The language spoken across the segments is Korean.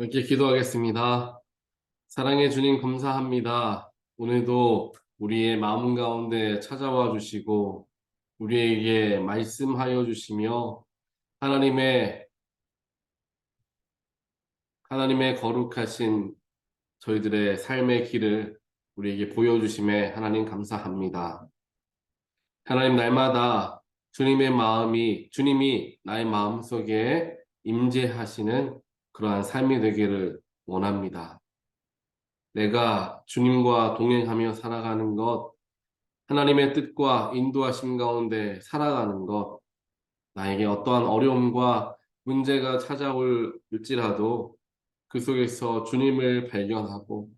이렇게 기도하겠습니다. 사랑의 주님 감사합니다. 오늘도 우리의 마음 가운데 찾아와 주시고 우리에게 말씀하여 주시며 하나님의 하나님의 거룩하신 저희들의 삶의 길을 우리에게 보여주심에 하나님 감사합니다. 하나님 날마다 주님의 마음이 주님이 나의 마음 속에 임재하시는 그러한 삶이 되기를 원합니다. 내가 주님과 동행하며 살아가는 것, 하나님의 뜻과 인도하심 가운데 살아가는 것, 나에게 어떠한 어려움과 문제가 찾아올지라도 그 속에서 주님을 발견하고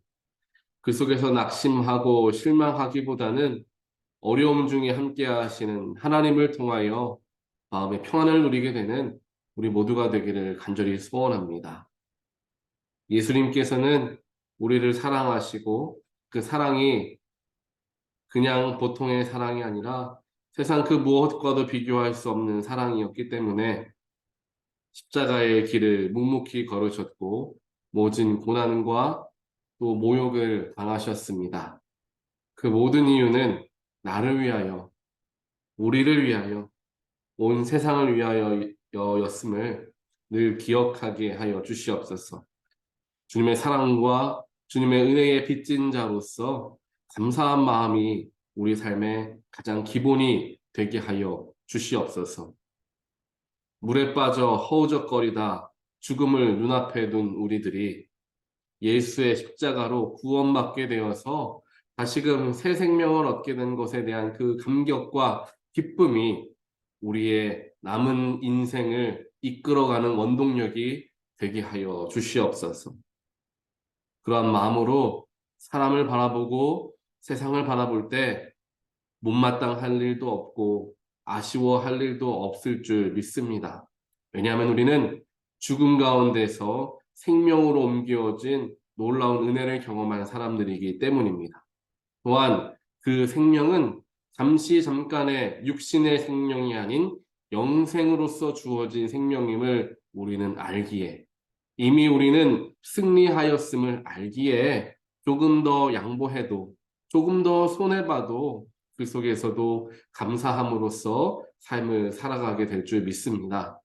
그 속에서 낙심하고 실망하기보다는 어려움 중에 함께 하시는 하나님을 통하여 마음의 평안을 누리게 되는 우리 모두가 되기를 간절히 소원합니다. 예수님께서는 우리를 사랑하시고 그 사랑이 그냥 보통의 사랑이 아니라 세상 그 무엇과도 비교할 수 없는 사랑이었기 때문에 십자가의 길을 묵묵히 걸으셨고 모진 고난과 또 모욕을 당하셨습니다. 그 모든 이유는 나를 위하여, 우리를 위하여, 온 세상을 위하여 였음을 늘 기억하게 하여 주시옵소서. 주님의 사랑과 주님의 은혜에 빚진 자로서 감사한 마음이 우리 삶의 가장 기본이 되게 하여 주시옵소서. 물에 빠져 허우적거리다 죽음을 눈앞에 둔 우리들이 예수의 십자가로 구원받게 되어서 다시금 새 생명을 얻게 된 것에 대한 그 감격과 기쁨이 우리의 남은 인생을 이끌어가는 원동력이 되게 하여 주시옵소서. 그러한 마음으로 사람을 바라보고 세상을 바라볼 때 못마땅할 일도 없고 아쉬워할 일도 없을 줄 믿습니다. 왜냐하면 우리는 죽음 가운데서 생명으로 옮겨진 놀라운 은혜를 경험한 사람들이기 때문입니다. 또한 그 생명은 잠시 잠깐의 육신의 생명이 아닌 영생으로서 주어진 생명임을 우리는 알기에 이미 우리는 승리하였음을 알기에 조금 더 양보해도 조금 더 손해봐도 그 속에서도 감사함으로써 삶을 살아가게 될 줄 믿습니다.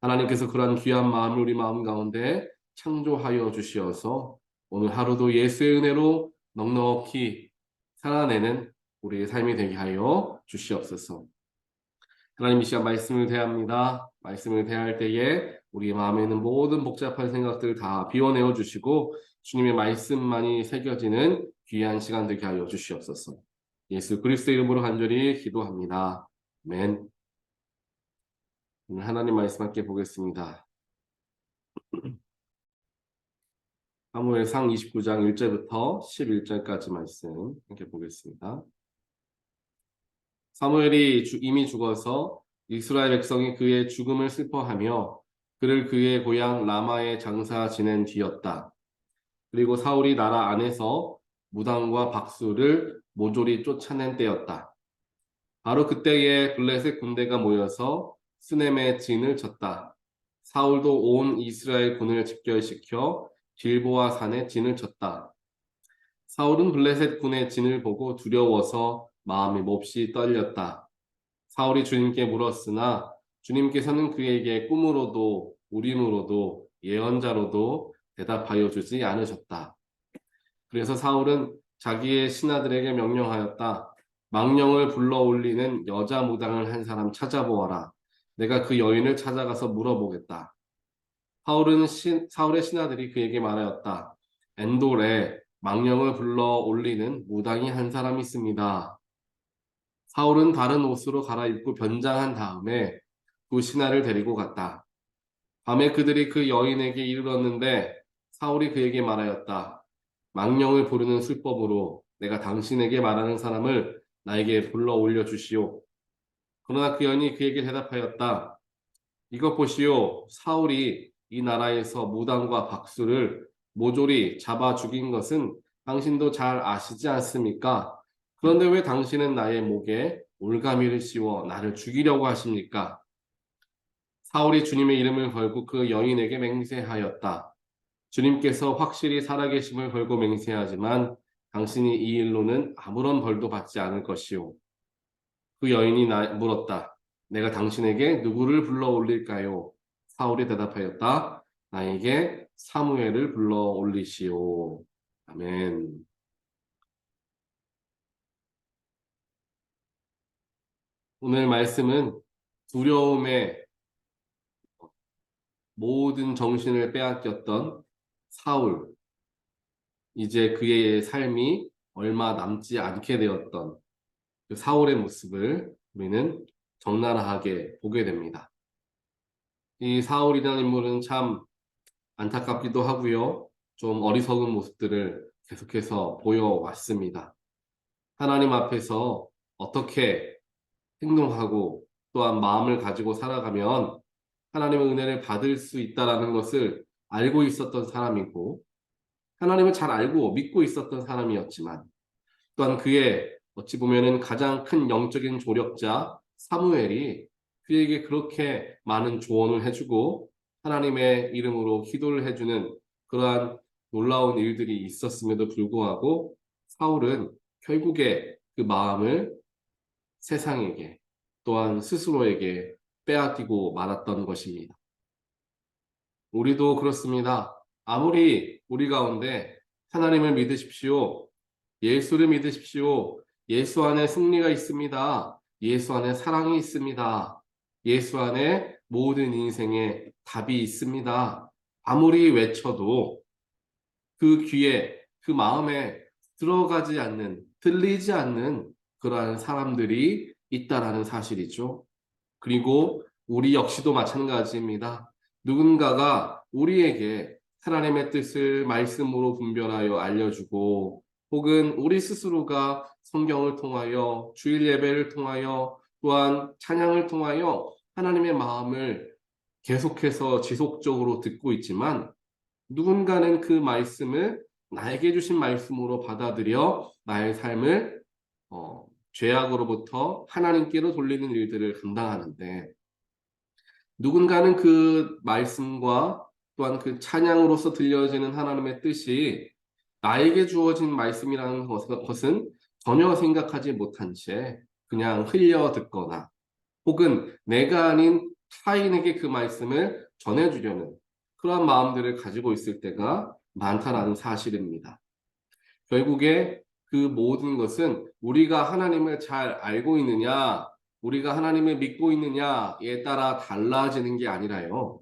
하나님께서 그러한 귀한 마음을 우리 마음 가운데 창조하여 주시어서 오늘 하루도 예수의 은혜로 넉넉히 살아내는 우리의 삶이 되게 하여 주시옵소서. 하나님 이 시간 말씀을 대합니다. 말씀을 대할 때에 우리 마음에 있는 모든 복잡한 생각들을 다 비워내어 주시고 주님의 말씀만이 새겨지는 귀한 시간 되게 하여 주시옵소서. 예수 그리스도 이름으로 간절히 기도합니다. 아멘. 오늘 하나님 말씀 함께 보겠습니다. 사무엘상 29장 1절부터 11절까지 말씀 함께 보겠습니다. 사무엘이 이미 죽어서 이스라엘 백성이 그의 죽음을 슬퍼하며 그를 그의 고향 라마에 장사 지낸 뒤였다. 그리고 사울이 나라 안에서 무당과 박수를 모조리 쫓아낸 때였다. 바로 그때에 블레셋 군대가 모여서 스넴의 진을 쳤다. 사울도 온 이스라엘 군을 집결시켜 길보아 산에 진을 쳤다. 사울은 블레셋 군의 진을 보고 두려워서 마음이 몹시 떨렸다. 사울이 주님께 물었으나 주님께서는 그에게 꿈으로도 우림으로도 예언자로도 대답하여 주지 않으셨다. 그래서 사울은 자기의 신하들에게 명령하였다. 망령을 불러 올리는 여자 무당을 한 사람 찾아보아라. 내가 그 여인을 찾아가서 물어보겠다. 사울은 신, 사울의 신하들이 그에게 말하였다. 엔돌에 망령을 불러 올리는 무당이 한 사람 있습니다. 사울은 다른 옷으로 갈아입고 변장한 다음에 그 신하를 데리고 갔다. 밤에 그들이 그 여인에게 이르렀는데 사울이 그에게 말하였다. 망령을 부르는 술법으로 내가 당신에게 말하는 사람을 나에게 불러 올려 주시오. 그러나 그 여인이 그에게 대답하였다. 이것 보시오. 사울이 이 나라에서 무당과 박수를 모조리 잡아 죽인 것은 당신도 잘 아시지 않습니까? 그런데 왜 당신은 나의 목에 올가미를 씌워 나를 죽이려고 하십니까? 사울이 주님의 이름을 걸고 그 여인에게 맹세하였다. 주님께서 확실히 살아계심을 걸고 맹세하지만 당신이 이 일로는 아무런 벌도 받지 않을 것이요. 그 여인이 나, 물었다. 내가 당신에게 누구를 불러 올릴까요? 사울이 대답하였다. 나에게 사무엘을 불러 올리시오. 아멘. 오늘 말씀은 두려움에 모든 정신을 빼앗겼던 사울, 이제 그의 삶이 얼마 남지 않게 되었던 그 사울의 모습을 우리는 적나라하게 보게 됩니다. 이 사울이라는 인물은 참 안타깝기도 하고요. 좀 어리석은 모습들을 계속해서 보여왔습니다. 하나님 앞에서 어떻게 행동하고 또한 마음을 가지고 살아가면 하나님의 은혜를 받을 수 있다라는 것을 알고 있었던 사람이고 하나님을 잘 알고 믿고 있었던 사람이었지만 또한 그의 어찌 보면은 가장 큰 영적인 조력자 사무엘이 그에게 그렇게 많은 조언을 해주고 하나님의 이름으로 기도를 해주는 그러한 놀라운 일들이 있었음에도 불구하고 사울은 결국에 그 마음을 세상에게 또한 스스로에게 빼앗기고 말았던 것입니다. 우리도 그렇습니다. 아무리 우리 가운데 하나님을 믿으십시오. 예수를 믿으십시오. 예수 안에 승리가 있습니다. 예수 안에 사랑이 있습니다. 예수 안에 모든 인생에 답이 있습니다. 아무리 외쳐도 그 귀에, 그 마음에 들어가지 않는, 들리지 않는 그러한 사람들이 있다라는 사실이죠. 그리고 우리 역시도 마찬가지입니다. 누군가가 우리에게 하나님의 뜻을 말씀으로 분별하여 알려주고 혹은 우리 스스로가 성경을 통하여 주일 예배를 통하여 또한 찬양을 통하여 하나님의 마음을 계속해서 지속적으로 듣고 있지만 누군가는 그 말씀을 나에게 주신 말씀으로 받아들여 나의 삶을 어, 죄악으로부터 하나님께로 돌리는 일들을 감당하는데 누군가는 그 말씀과 또한 그 찬양으로서 들려지는 하나님의 뜻이 나에게 주어진 말씀이라는 것은 전혀 생각하지 못한 채 그냥 흘려 듣거나 혹은 내가 아닌 타인에게 그 말씀을 전해주려는 그러한 마음들을 가지고 있을 때가 많다라는 사실입니다. 결국에 그 모든 것은 우리가 하나님을 잘 알고 있느냐, 우리가 하나님을 믿고 있느냐에 따라 달라지는 게 아니라요.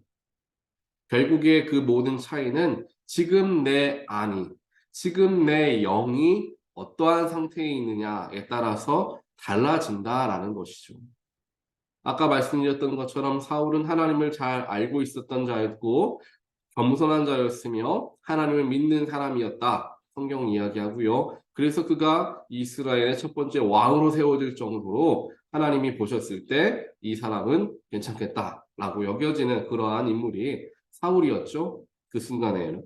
결국에 그 모든 차이는 지금 내 안이, 지금 내 영이 어떠한 상태에 있느냐에 따라서 달라진다라는 것이죠. 아까 말씀드렸던 것처럼 사울은 하나님을 잘 알고 있었던 자였고 겸손한 자였으며 하나님을 믿는 사람이었다. 성경 이야기하고요. 그래서 그가 이스라엘의 첫 번째 왕으로 세워질 정도로 하나님이 보셨을 때 이 사람은 괜찮겠다라고 여겨지는 그러한 인물이 사울이었죠. 그 순간에는.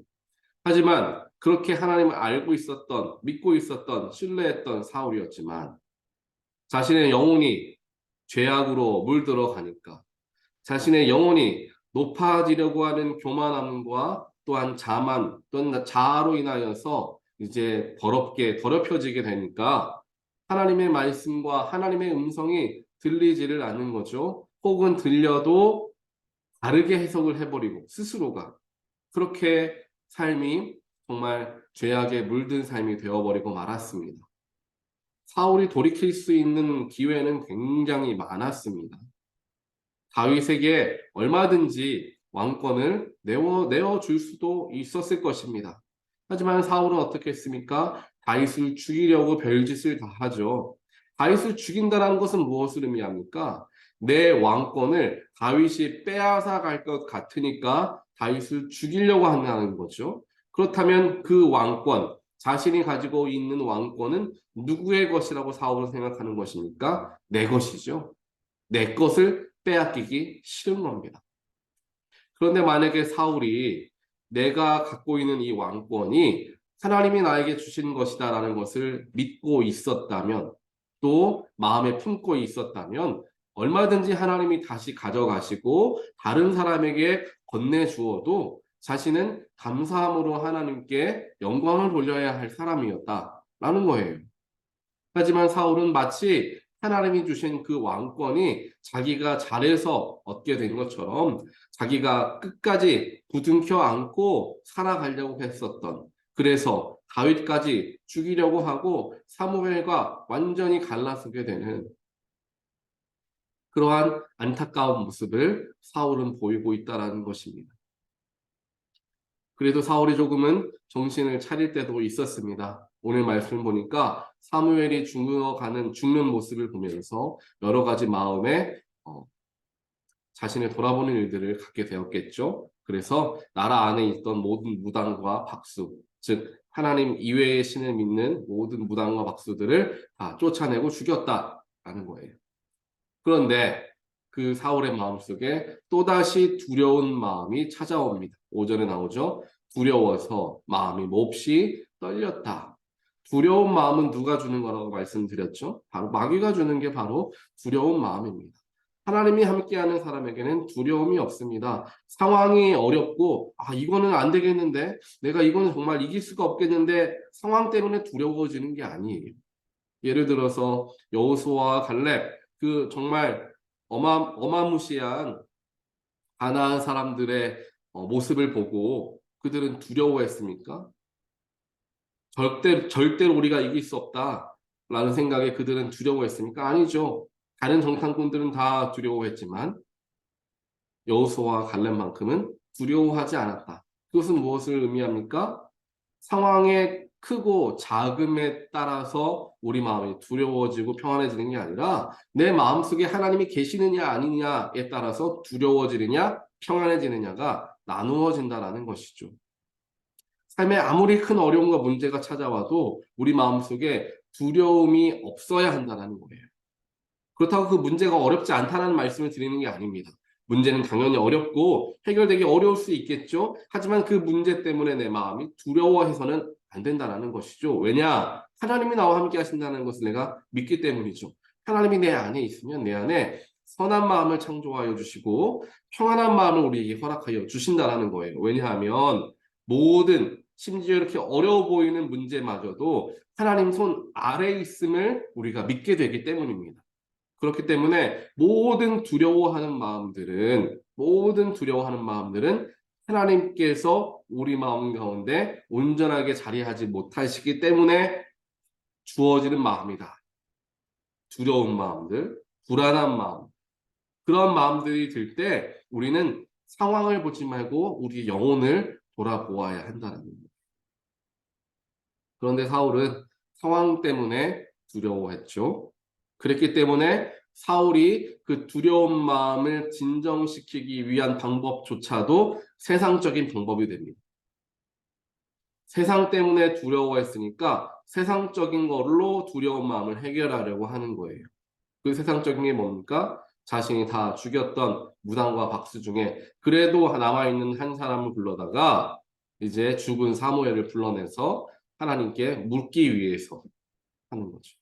하지만 그렇게 하나님을 알고 있었던, 믿고 있었던, 신뢰했던 사울이었지만 자신의 영혼이 죄악으로 물들어 가니까 자신의 영혼이 높아지려고 하는 교만함과 또한 자만 또는 자아로 인하여서 이제 더럽게 더럽혀지게 되니까 하나님의 말씀과 하나님의 음성이 들리지를 않는 거죠. 혹은 들려도 다르게 해석을 해버리고 스스로가 그렇게 삶이 정말 죄악에 물든 삶이 되어버리고 말았습니다. 사울이 돌이킬 수 있는 기회는 굉장히 많았습니다. 다윗에게 얼마든지 왕권을 내어, 내어 줄 수도 있었을 것입니다. 하지만 사울은 어떻게 했습니까? 다윗을 죽이려고 별짓을 다 하죠. 다윗을 죽인다는 것은 무엇을 의미합니까? 내 왕권을 다윗이 빼앗아 갈 것 같으니까 다윗을 죽이려고 한다는 거죠. 그렇다면 그 왕권, 자신이 가지고 있는 왕권은 누구의 것이라고 사울은 생각하는 것입니까? 내 것이죠. 내 것을 빼앗기기 싫은 겁니다. 그런데 만약에 사울이 내가 갖고 있는 이 왕권이 하나님이 나에게 주신 것이다라는 것을 믿고 있었다면 또 마음에 품고 있었다면 얼마든지 하나님이 다시 가져가시고 다른 사람에게 건네주어도 자신은 감사함으로 하나님께 영광을 돌려야 할 사람이었다라는 거예요. 하지만 사울은 마치 하나님이 주신 그 왕권이 자기가 잘해서 얻게 된 것처럼 자기가 끝까지 부둥켜 안고 살아가려고 했었던 그래서 다윗까지 죽이려고 하고 사무엘과 완전히 갈라서게 되는 그러한 안타까운 모습을 사울은 보이고 있다라는 것입니다. 그래도 사울이 조금은 정신을 차릴 때도 있었습니다. 오늘 말씀을 보니까 사무엘이 죽어가는 죽는 모습을 보면서 여러 가지 마음에 어, 자신을 돌아보는 일들을 갖게 되었겠죠. 그래서 나라 안에 있던 모든 무당과 박수, 즉 하나님 이외의 신을 믿는 모든 무당과 박수들을 다 쫓아내고 죽였다라는 거예요. 그런데 그 사울의 마음속에 또다시 두려운 마음이 찾아옵니다. 오전에 나오죠. 두려워서 마음이 몹시 떨렸다. 두려운 마음은 누가 주는 거라고 말씀드렸죠? 바로 마귀가 주는 게 바로 두려운 마음입니다. 하나님이 함께하는 사람에게는 두려움이 없습니다. 상황이 어렵고 아 이거는 안 되겠는데 내가 이거는 정말 이길 수가 없겠는데 상황 때문에 두려워지는 게 아니에요. 예를 들어서 여호수아와 갈렙 그 정말 어마 어마무시한 가나안 사람들의 어, 모습을 보고 그들은 두려워했습니까? 절대 절대로 우리가 이길 수 없다라는 생각에 그들은 두려워했습니까? 아니죠. 다른 정탐꾼들은 다 두려워했지만 여호수아와 갈렙만큼은 두려워하지 않았다. 그것은 무엇을 의미합니까? 상황의 크고 작음에 따라서 우리 마음이 두려워지고 평안해지는 게 아니라 내 마음속에 하나님이 계시느냐 아니냐에 따라서 두려워지느냐 평안해지느냐가 나누어진다라는 것이죠. 삶에 아무리 큰 어려움과 문제가 찾아와도 우리 마음속에 두려움이 없어야 한다는 거예요. 그렇다고 그 문제가 어렵지 않다는 말씀을 드리는 게 아닙니다. 문제는 당연히 어렵고 해결되기 어려울 수 있겠죠. 하지만 그 문제 때문에 내 마음이 두려워해서는 안 된다는 것이죠. 왜냐? 하나님이 나와 함께 하신다는 것을 내가 믿기 때문이죠. 하나님이 내 안에 있으면 내 안에 선한 마음을 창조하여 주시고 평안한 마음을 우리에게 허락하여 주신다는 거예요. 왜냐하면 모든 심지어 이렇게 어려워 보이는 문제마저도 하나님 손 아래 있음을 우리가 믿게 되기 때문입니다. 그렇기 때문에 모든 두려워하는 마음들은 모든 두려워하는 마음들은 하나님께서 우리 마음 가운데 온전하게 자리하지 못하시기 때문에 주어지는 마음이다. 두려운 마음들, 불안한 마음. 그런 마음들이 들 때 우리는 상황을 보지 말고 우리 영혼을 돌아보아야 한다는 겁니다. 그런데 사울은 상황 때문에 두려워했죠. 그랬기 때문에 사울이 그 두려운 마음을 진정시키기 위한 방법조차도 세상적인 방법이 됩니다. 세상 때문에 두려워했으니까 세상적인 걸로 두려운 마음을 해결하려고 하는 거예요. 그 세상적인 게 뭡니까? 자신이 다 죽였던 무당과 박수 중에 그래도 남아있는 한 사람을 불러다가 이제 죽은 사무엘을 불러내서 하나님께 묻기 위해서 하는 거죠.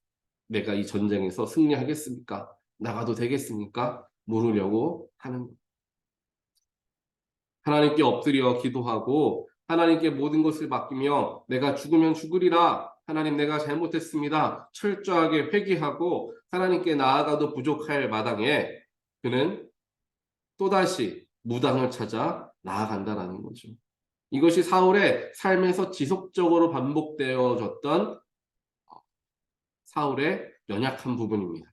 내가 이 전쟁에서 승리하겠습니까? 나가도 되겠습니까? 물으려고 하는 거예요. 하나님께 엎드려 기도하고 하나님께 모든 것을 맡기며 내가 죽으면 죽으리라 하나님 내가 잘못했습니다. 철저하게 회개하고 하나님께 나아가도 부족할 마당에 그는 또다시 무당을 찾아 나아간다라는 거죠. 이것이 사울의 삶에서 지속적으로 반복되어졌던 사울의 연약한 부분입니다.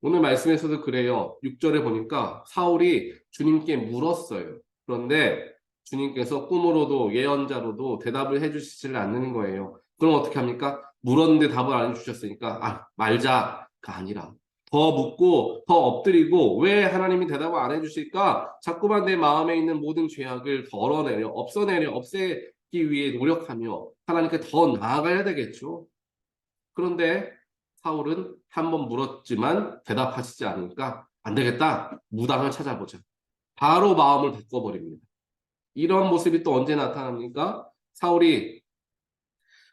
오늘 말씀에서도 그래요. 6절에 보니까 사울이 주님께 물었어요. 그런데 주님께서 꿈으로도 예언자로도 대답을 해주시질 않는 거예요. 그럼 어떻게 합니까? 물었는데 답을 안 해주셨으니까 아 말자가 아니라 더 묻고 더 엎드리고 왜 하나님이 대답을 안 해주실까? 자꾸만 내 마음에 있는 모든 죄악을 덜어내려 없어내려 없애기 위해 노력하며 하나님께 더 나아가야 되겠죠. 그런데 사울은 한 번 물었지만 대답하시지 않으니까 안 되겠다. 무당을 찾아보자. 바로 마음을 바꿔버립니다. 이런 모습이 또 언제 나타납니까? 사울이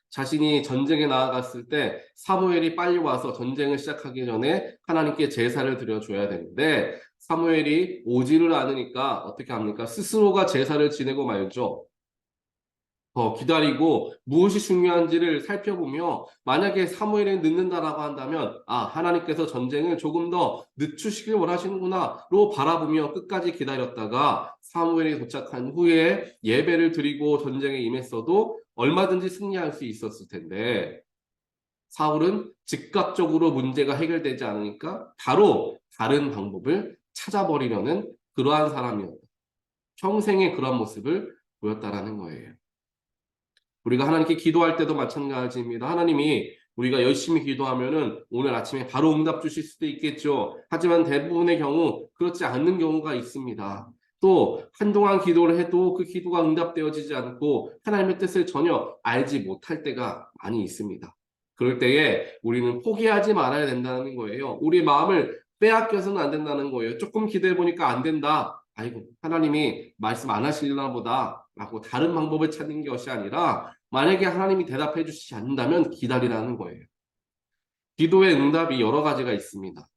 자신이 전쟁에 나아갔을 때 사무엘이 빨리 와서 전쟁을 시작하기 전에 하나님께 제사를 드려줘야 되는데 사무엘이 오지를 않으니까 어떻게 합니까? 스스로가 제사를 지내고 말죠. 더 기다리고 무엇이 중요한지를 살펴보며 만약에 사무엘이 늦는다라고 한다면 아 하나님께서 전쟁을 조금 더 늦추시길 원하시는구나로 바라보며 끝까지 기다렸다가 사무엘이 도착한 후에 예배를 드리고 전쟁에 임했어도 얼마든지 승리할 수 있었을 텐데 사울은 즉각적으로 문제가 해결되지 않으니까 바로 다른 방법을 찾아버리려는 그러한 사람이었다. 평생에 그런 모습을 보였다라는 거예요. 우리가 하나님께 기도할 때도 마찬가지입니다. 하나님이 우리가 열심히 기도하면은 오늘 아침에 바로 응답 주실 수도 있겠죠. 하지만 대부분의 경우 그렇지 않는 경우가 있습니다. 또 한동안 기도를 해도 그 기도가 응답되어지지 않고 하나님의 뜻을 전혀 알지 못할 때가 많이 있습니다. 그럴 때에 우리는 포기하지 말아야 된다는 거예요. 우리 마음을 빼앗겨서는 안 된다는 거예요. 조금 기도해 보니까 안 된다. 아이고 하나님이 말씀 안 하시려나 보다 라고 다른 방법을 찾는 것이 아니라 만약에 하나님이 대답해 주시지 않는다면 기다리라는 거예요. 기도의 응답이 여러 가지가 있습니다.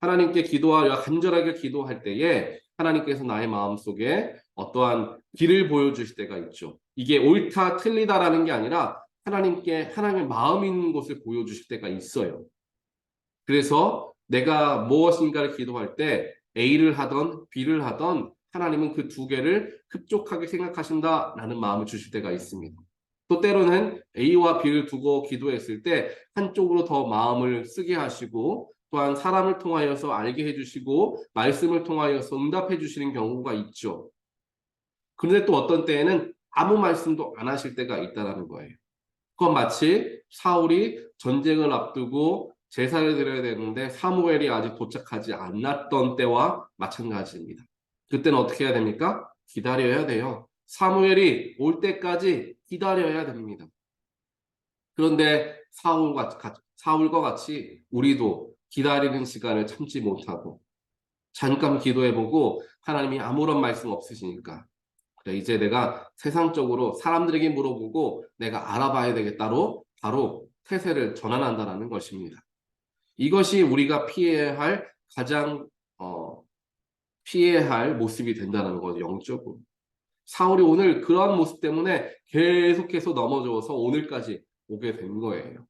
하나님께 기도하려 간절하게 기도할 때에 하나님께서 나의 마음속에 어떠한 길을 보여주실 때가 있죠. 이게 옳다 틀리다라는 게 아니라 하나님께 하나님의 마음 있는 것을 보여주실 때가 있어요. 그래서 내가 무엇인가를 기도할 때 A를 하던 B를 하던 하나님은 그 두 개를 흡족하게 생각하신다라는 마음을 주실 때가 있습니다. 또 때로는 A와 B를 두고 기도했을 때 한쪽으로 더 마음을 쓰게 하시고 또한 사람을 통하여서 알게 해주시고 말씀을 통하여서 응답해 주시는 경우가 있죠. 그런데 또 어떤 때에는 아무 말씀도 안 하실 때가 있다라는 거예요. 그건 마치 사울이 전쟁을 앞두고 제사를 드려야 되는데 사무엘이 아직 도착하지 않았던 때와 마찬가지입니다. 그때는 어떻게 해야 됩니까? 기다려야 돼요. 사무엘이 올 때까지 기다려야 됩니다. 그런데 사울과, 사울과 같이 우리도 기다리는 시간을 참지 못하고 잠깐 기도해보고 하나님이 아무런 말씀 없으시니까 그래 이제 내가 세상적으로 사람들에게 물어보고 내가 알아봐야 되겠다로 바로 태세를 전환한다라는 것입니다. 이것이 우리가 피해야 할 가장 어, 피해야 할 모습이 된다는 거죠 영적으로. 사울이 오늘 그러한 모습 때문에 계속해서 넘어져서 오늘까지 오게 된 거예요.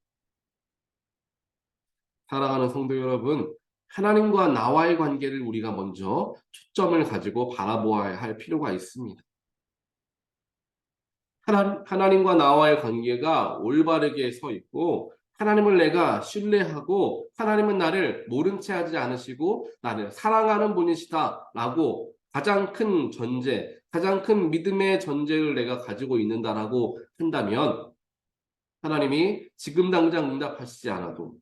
사랑하는 성도 여러분, 하나님과 나와의 관계를 우리가 먼저 초점을 가지고 바라보아야 할 필요가 있습니다. 하나, 하나님 과 나와의 관계가 올바르게 서 있고 하나님을 내가 신뢰하고 하나님은 나를 모른 채 하지 않으시고 나를 사랑하는 분이시다라고 가장 큰 전제, 가장 큰 믿음의 전제를 내가 가지고 있는다라고 한다면 하나님이 지금 당장 응답하시지 않아도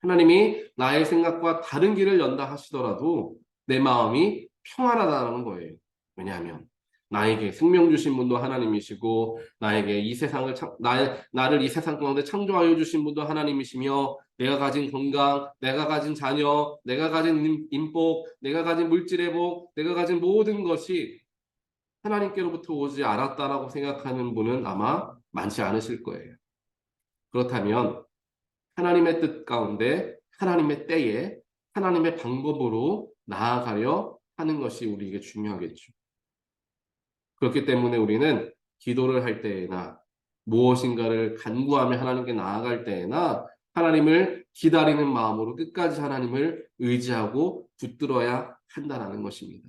하나님이 나의 생각과 다른 길을 연다 하시더라도 내 마음이 평안하다는 거예요. 왜냐하면 나에게 생명 주신 분도 하나님이시고 나에게 이 세상을 참, 나, 나를 이 세상 가운데 창조하여 주신 분도 하나님이시며 내가 가진 건강, 내가 가진 자녀, 내가 가진 인복, 내가 가진 물질의 복, 내가 가진 모든 것이 하나님께로부터 오지 않았다라고 생각하는 분은 아마 많지 않으실 거예요. 그렇다면 하나님의 뜻 가운데 하나님의 때에 하나님의 방법으로 나아가려 하는 것이 우리에게 중요하겠죠. 그렇기 때문에 우리는 기도를 할 때에나 무엇인가를 간구하며 하나님께 나아갈 때에나 하나님을 기다리는 마음으로 끝까지 하나님을 의지하고 붙들어야 한다는 것입니다.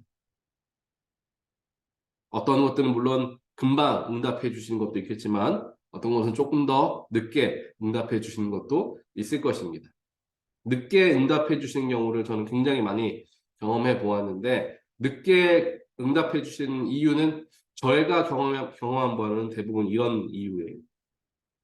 어떤 것들은 물론 금방 응답해 주시는 것도 있겠지만 어떤 것은 조금 더 늦게 응답해 주시는 것도 있을 것입니다. 늦게 응답해 주시는 경우를 저는 굉장히 많이 경험해 보았는데 늦게 응답해 주시는 이유는 저희가 경험, 경험한 바는 대부분 이런 이유예요.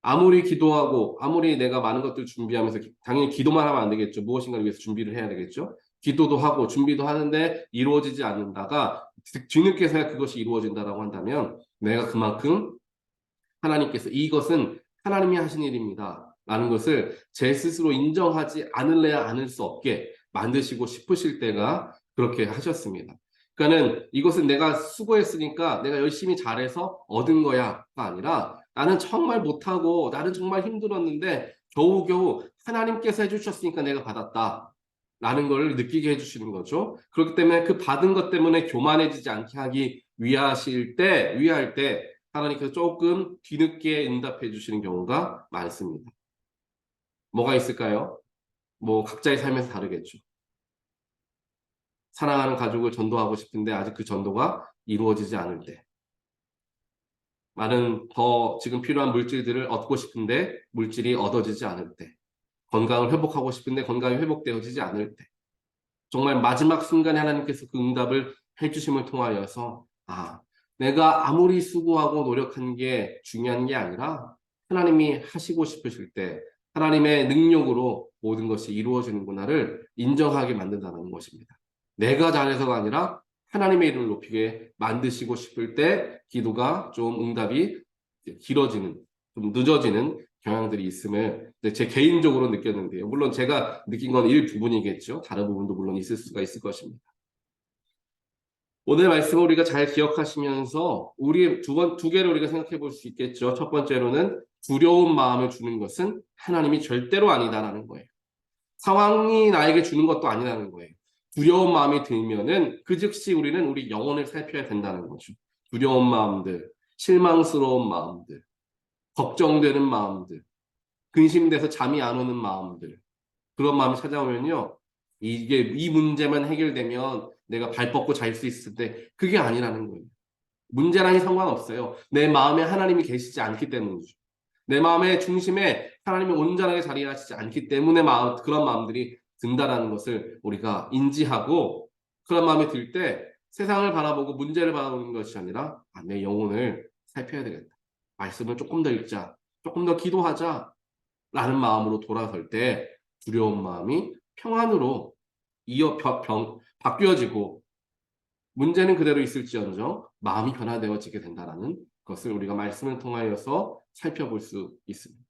아무리 기도하고 아무리 내가 많은 것들 준비하면서 당연히 기도만 하면 안 되겠죠. 무엇인가를 위해서 준비를 해야 되겠죠. 기도도 하고 준비도 하는데 이루어지지 않는다가 뒤늦게서야 그것이 이루어진다라고 한다면 내가 그만큼 하나님께서 이것은 하나님이 하신 일입니다. 라는 것을 제 스스로 인정하지 않을래야 않을 수 없게 만드시고 싶으실 때가 그렇게 하셨습니다. 그러니까는 이것은 내가 수고했으니까 내가 열심히 잘해서 얻은 거야가 아니라 나는 정말 못하고 나는 정말 힘들었는데 겨우겨우 하나님께서 해주셨으니까 내가 받았다. 라는 걸 느끼게 해주시는 거죠. 그렇기 때문에 그 받은 것 때문에 교만해지지 않게 하기 위하실 때, 위할 때 하나님께서 조금 뒤늦게 응답해 주시는 경우가 많습니다. 뭐가 있을까요? 뭐 각자의 삶에서 다르겠죠. 사랑하는 가족을 전도하고 싶은데 아직 그 전도가 이루어지지 않을 때. 많은 더 지금 필요한 물질들을 얻고 싶은데 물질이 얻어지지 않을 때. 건강을 회복하고 싶은데 건강이 회복되어지지 않을 때. 정말 마지막 순간에 하나님께서 그 응답을 해주심을 통하여서 아, 내가 아무리 수고하고 노력한 게 중요한 게 아니라 하나님이 하시고 싶으실 때 하나님의 능력으로 모든 것이 이루어지는구나를 인정하게 만든다는 것입니다. 내가 잘해서가 아니라 하나님의 이름을 높이게 만드시고 싶을 때 기도가 좀 응답이 길어지는, 좀 늦어지는 경향들이 있음을 제 개인적으로 느꼈는데요. 물론 제가 느낀 건 일부분이겠죠. 다른 부분도 물론 있을 수가 있을 것입니다. 오늘 말씀을 우리가 잘 기억하시면서 우리 두 번, 두 개를 우리가 생각해 볼 수 있겠죠. 첫 번째로는 두려운 마음을 주는 것은 하나님이 절대로 아니다라는 거예요. 상황이 나에게 주는 것도 아니라는 거예요. 두려운 마음이 들면은 그 즉시 우리는 우리 영혼을 살펴야 된다는 거죠. 두려운 마음들, 실망스러운 마음들, 걱정되는 마음들, 근심돼서 잠이 안 오는 마음들, 그런 마음이 찾아오면요. 이게 이 문제만 해결되면 내가 발 뻗고 잘 수 있을 때 그게 아니라는 거예요. 문제랑이 상관없어요. 내 마음에 하나님이 계시지 않기 때문이죠. 내 마음의 중심에 하나님이 온전하게 자리하시지 않기 때문에 마음, 그런 마음들이 든다라는 것을 우리가 인지하고 그런 마음이 들 때 세상을 바라보고 문제를 바라보는 것이 아니라 아, 내 영혼을 살펴야 되겠다. 말씀을 조금 더 읽자. 조금 더 기도하자. 라는 마음으로 돌아설 때 두려운 마음이 평안으로 이어 병, 바뀌어지고 문제는 그대로 있을지언정 마음이 변화되어지게 된다라는 것을 우리가 말씀을 통하여서 살펴볼 수 있습니다.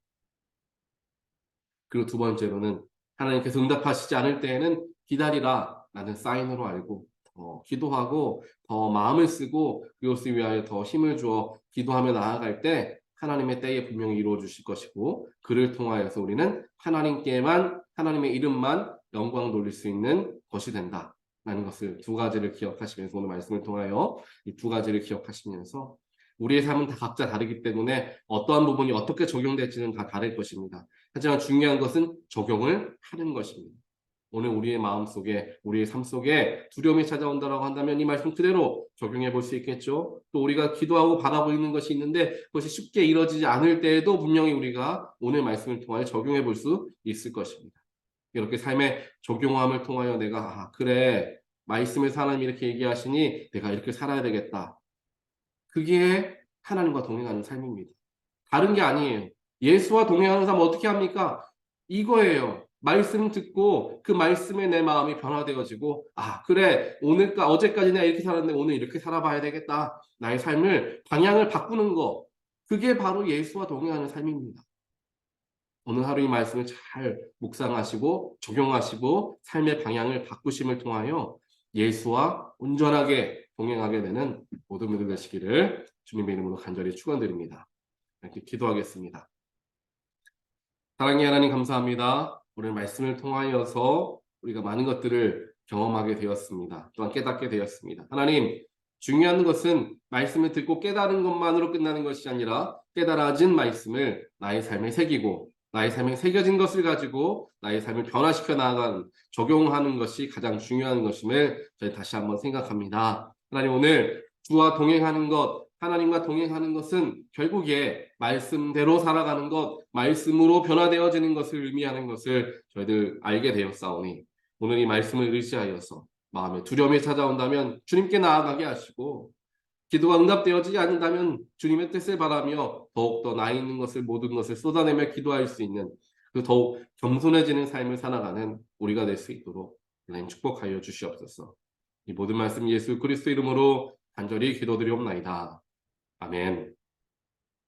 그리고 두 번째로는 하나님께서 응답하시지 않을 때에는 기다리라 라는 사인으로 알고 더 기도하고 더 마음을 쓰고 그것을 위하여 더 힘을 주어 기도하며 나아갈 때 하나님의 때에 분명히 이루어 주실 것이고 그를 통하여서 우리는 하나님께만 하나님의 이름만 영광 돌릴 수 있는 것이 된다. 라는 것을 두 가지를 기억하시면서 오늘 말씀을 통하여 이 두 가지를 기억하시면서 우리의 삶은 다 각자 다르기 때문에 어떠한 부분이 어떻게 적용될지는 다 다를 것입니다. 하지만 중요한 것은 적용을 하는 것입니다. 오늘 우리의 마음 속에, 우리의 삶 속에 두려움이 찾아온다라고 한다면 이 말씀 그대로 적용해 볼 수 있겠죠. 또 우리가 기도하고 바라고 있는 것이 있는데 그것이 쉽게 이루어지지 않을 때에도 분명히 우리가 오늘 말씀을 통하여 적용해 볼 수 있을 것입니다. 이렇게 삶의 적용함을 통하여 내가 아, 그래 말씀을 사람이 이렇게 얘기하시니 내가 이렇게 살아야 되겠다. 그게 하나님과 동행하는 삶입니다. 다른 게 아니에요. 예수와 동행하는 삶 어떻게 합니까? 이거예요. 말씀 듣고 그 말씀에 내 마음이 변화되어지고 아 그래 오늘까 어제까지 내가 이렇게 살았는데 오늘 이렇게 살아봐야 되겠다. 나의 삶을 방향을 바꾸는 거 그게 바로 예수와 동행하는 삶입니다. 오늘 하루 이 말씀을 잘 묵상하시고 적용하시고 삶의 방향을 바꾸심을 통하여 예수와 온전하게 동행하게 되는 모든 분들 되시기를 주님의 이름으로 간절히 축원드립니다. 이렇게 기도하겠습니다. 사랑의 하나님 감사합니다. 오늘 말씀을 통하여서 우리가 많은 것들을 경험하게 되었습니다. 또한 깨닫게 되었습니다. 하나님 중요한 것은 말씀을 듣고 깨달은 것만으로 끝나는 것이 아니라 깨달아진 말씀을 나의 삶에 새기고 나의 삶에 새겨진 것을 가지고 나의 삶을 변화시켜 나아간 적용하는 것이 가장 중요한 것임을 저희 다시 한번 생각합니다. 하나님 오늘 주와 동행하는 것, 하나님과 동행하는 것은 결국에 말씀대로 살아가는 것, 말씀으로 변화되어지는 것을 의미하는 것을 저희들 알게 되었사오니 오늘 이 말씀을 의지하여서 마음에 두려움이 찾아온다면 주님께 나아가게 하시고 기도가 응답되어지지 않는다면 주님의 뜻을 바라며 더욱더 나 있는 것을 모든 것을 쏟아내며 기도할 수 있는 그 더욱 겸손해지는 삶을 살아가는 우리가 될 수 있도록 하나님 축복하여 주시옵소서. 이 모든 말씀 예수 그리스도 이름으로 간절히 기도드리옵나이다. 아멘.